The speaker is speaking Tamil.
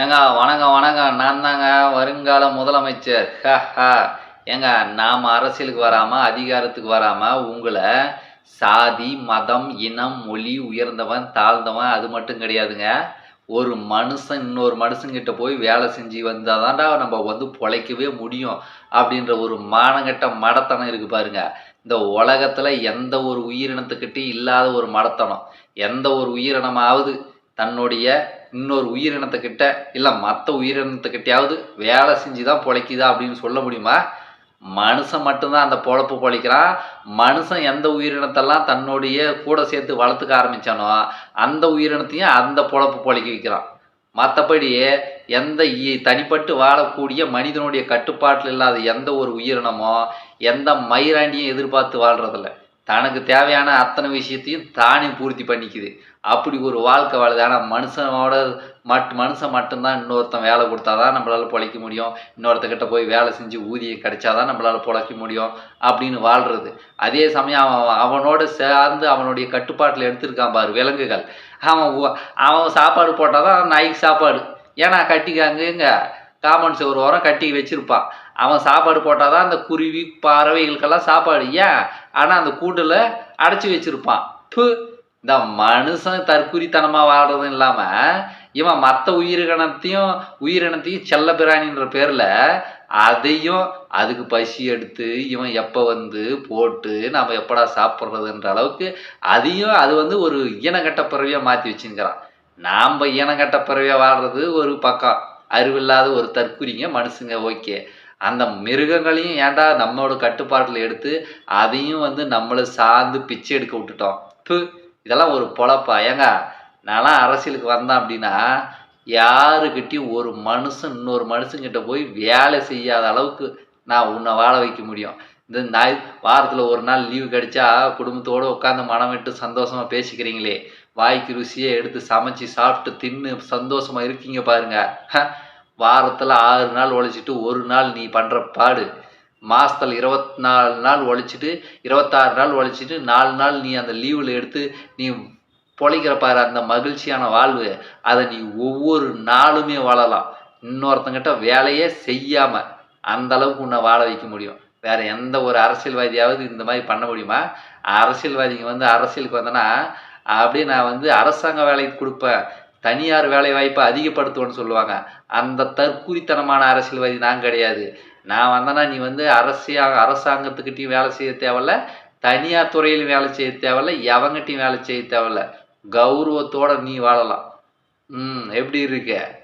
ஏங்க வணக்கம் வணக்கம் நான் தாங்க வருங்கால முதலமைச்சர். ஹஹா ஏங்க நாம் அரசியலுக்கு வராமல் அதிகாரத்துக்கு வராமல் உங்களை சாதி மதம் இனம் மொழி உயர்ந்தவன் தாழ்ந்தவன் அது மட்டும் கிடையாதுங்க. ஒரு மனுஷன் இன்னொரு மனுஷங்கிட்ட போய் வேலை செஞ்சு வந்தால் தான்டா நம்ம வந்து பொழைக்கவே முடியும் அப்படின்ற ஒரு மானங்கட்ட மடத்தனம் இருக்குது பாருங்க. இந்த உலகத்தில் எந்த ஒரு உயிரினத்துக்கிட்டே இல்லாத ஒரு மடத்தனம். எந்த ஒரு உயிரினமாவது தன்னுடைய இன்னொரு உயிரினத்துக்கிட்ட இல்லை மற்ற உயிரினத்துக்கிட்டையாவது வேலை செஞ்சு தான் பிழைக்குதா அப்படின்னு சொல்ல முடியுமா? மனுஷன் மட்டும்தான் அந்த பொழப்பு பொழைக்கிறான். மனுஷன் எந்த உயிரினத்தெல்லாம் தன்னுடைய கூட சேர்த்து வளர்த்துக்க ஆரம்பித்தானோ அந்த உயிரினத்தையும் அந்த பொழப்பு பொழைக்க வைக்கிறான். மற்றபடி எந்த இ- தனிப்பட்டு வாழக்கூடிய மனிதனுடைய கட்டுப்பாட்டில் இல்லாத எந்த ஒரு உயிரினமோ எந்த மயிராண்டியும் எதிர்பார்த்து வாழ்கிறதில்ல தனக்கு தேவையான அத்தனை விஷயத்தையும் தானே பூர்த்தி பண்ணிக்குது. அப்படி ஒரு வாழ்க்கை வாழுது. ஆனால் மனுஷனோட மட் மனுஷன் மட்டும்தான் இன்னொருத்தன் வேலை கொடுத்தாதான் நம்மளால பொழைக்க முடியும். இன்னொருத்தக்கிட்ட போய் வேலை செஞ்சு ஊதியம் கிடைச்சாதான் நம்மளால பொழைக்க முடியும் அப்படின்னு வாழ்றது. அதே சமயம் அவன் அவனோட சேர்ந்து அவனுடைய கட்டுப்பாட்டில் எடுத்திருக்கான் பாரு விலங்குகள். அவன் அவன் சாப்பாடு போட்டால் தான் நாய்க்கு சாப்பாடு. ஏன்னா கட்டிக்காங்க எங்க காமன் ஒரு உரம் கட்டி வச்சிருப்பான். அவன் சாப்பாடு போட்டால் தான் அந்த குருவி பறவைகளுக்கெல்லாம் சாப்பாடு. ஏன்? ஆனால் அந்த கூண்டில் அடைச்சி வச்சிருப்பான். ப்பு இந்த மனுஷன் தற்குறித்தனமாக வாழ்றதும் இல்லாமல் இவன் மற்ற உயிரினத்தையும் உயிரினத்தையும் செல்ல பிராணின்ற பேரில் அதையும் அதுக்கு பசி எடுத்து இவன் எப்போ வந்து போட்டு நம்ம எப்படா சாப்பிட்றதுன்ற அளவுக்கு அதையும் அது வந்து ஒரு இனங்கட்ட பிறவியாக மாற்றி வச்சுங்கிறான் நாம் இனங்கட்ட பிறவியாக வாழ்றது ஒரு பக்கம். அறிவில்லாத ஒரு தற்குறிங்க மனுஷங்க ஓகே. அந்த மிருகங்களையும் ஏன்டா நம்மளோட கட்டுப்பாட்டில் எடுத்து அதையும் வந்து நம்மளை சார்ந்து பிச்சை எடுக்க விட்டுட்டோம். ப்பு இதெல்லாம் ஒரு பொழப்பா? ஏங்க நான்லாம் அரசியலுக்கு வந்தேன் அப்படின்னா யாருக்கிட்டையும் ஒரு மனுஷன் இன்னொரு மனுஷங்கிட்ட போய் வேலை செய்யாத அளவுக்கு நான் உன்னை வாழ வைக்க முடியும். இந்த நாய் வாரத்தில் ஒரு நாள் லீவு கிடைச்சா குடும்பத்தோடு உட்காந்து மனம் விட்டு சந்தோஷமாக பேசிக்கிறீங்களே. வாய்க்கு ருசியை எடுத்து சமைச்சு சாப்பிட்டு தின்னு சந்தோஷமாக இருக்கீங்க பாருங்க. வாரத்தில் ஆறு நாள் உழைச்சிட்டு ஒரு நாள் நீ பண்ணுற பாடு. மாதத்தில் இருபத்தி நாலு நாள் உழைச்சிட்டு இருபத்தாறு நாள் உழைச்சிட்டு நாலு நாள் நீ அந்த லீவில் எடுத்து நீ பொழைக்கிற பாரு அந்த மகிழ்ச்சியான வாழ்வு. அதை நீ ஒவ்வொரு நாளுமே வாழலாம். இன்னொருத்தங்கிட்ட வேலையே செய்யாமல் அந்த அளவுக்கு உன்னை வாழ வைக்க முடியும். வேற எந்த ஒரு அரசியல்வாதியாவது இந்த மாதிரி பண்ண முடியுமா? அரசியல்வாதிங்க வந்து அரசியலுக்கு வந்தனா அப்படியே நான் வந்து அரசாங்க வேலைக்கு கொடுப்பேன். தனியார் வேலை வாய்ப்பை சொல்லுவாங்க. அந்த தற்குறித்தனமான அரசியல்வாதி நான் கிடையாது. நான் வந்தேன்னா நீ வந்து அரசியா அரசாங்கத்துக்கிட்டையும் வேலை செய்ய தேவையில்ல தனியார் துறையிலும் வேலை செய்ய தேவையில்ல எவங்கிட்டையும் வேலை செய்ய தேவையில்ல. கௌரவத்தோட நீ வாழலாம். ம் எப்படி இருக்கே?